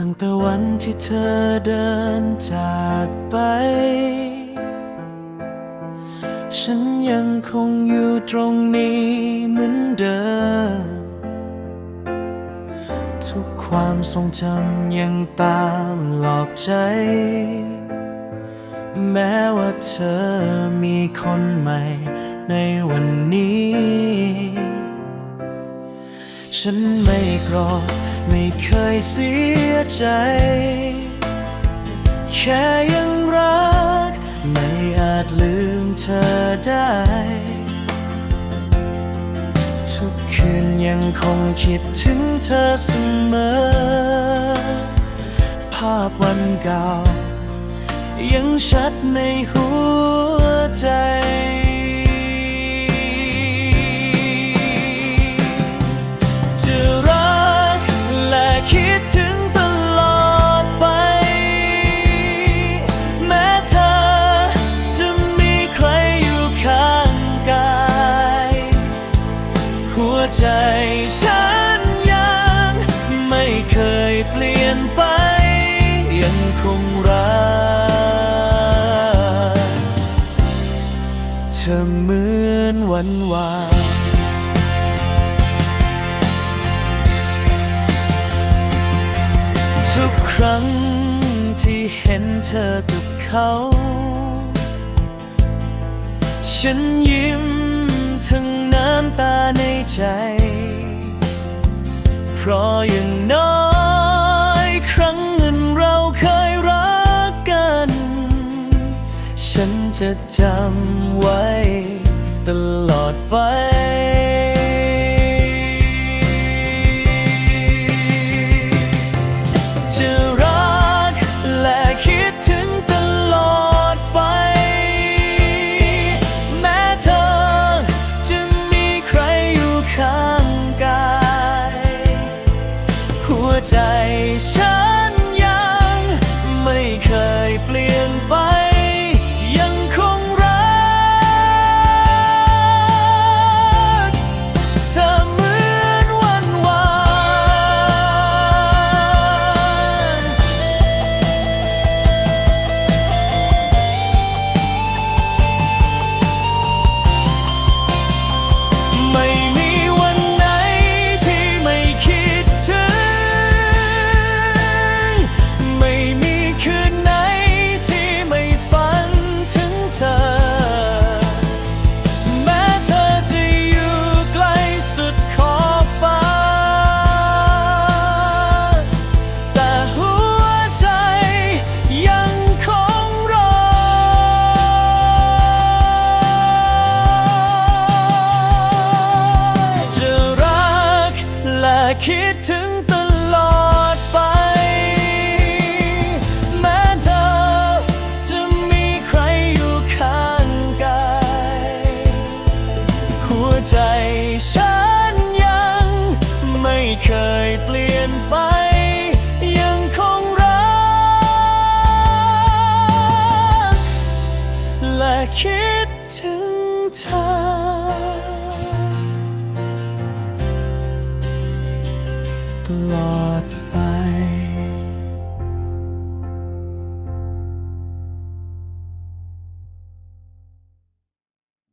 ตั้งแต่วันที่เธอเดินจากไป ฉันยังคงอยู่ตรงนี้เหมือนเดิม ทุกความทรงจำยังตามหลอกใจ แม้ว่าเธอมีคนใหม่ในวันนี้ ฉันไม่โกรธ ไม่เคยเสียใจ แค่ยังรัก ไม่อาจลืมเธอได้ ทุกคืนยังคงคิดถึงเธอเสมอ ภาพวันเก่า ยังชัดในหัวใจ ธอเหมือนวันวานทุกครั้งที่เห็นเธอกับเขา ฉันยิ้มทั้งน้ำตาในใจ เพราะอย่างน้อย ฉันจะจำไว้ ตลอดไป จะรักและคิดถึงตลอดไป แม้เธอจะมีใครอยู่ข้างกาย หัวใจฉัน คิดถึงตลอดไป แม้เธอจะมีใครอยู่ข้างกาย หัวใจฉันยังไม่เคยเปลี่ยนไป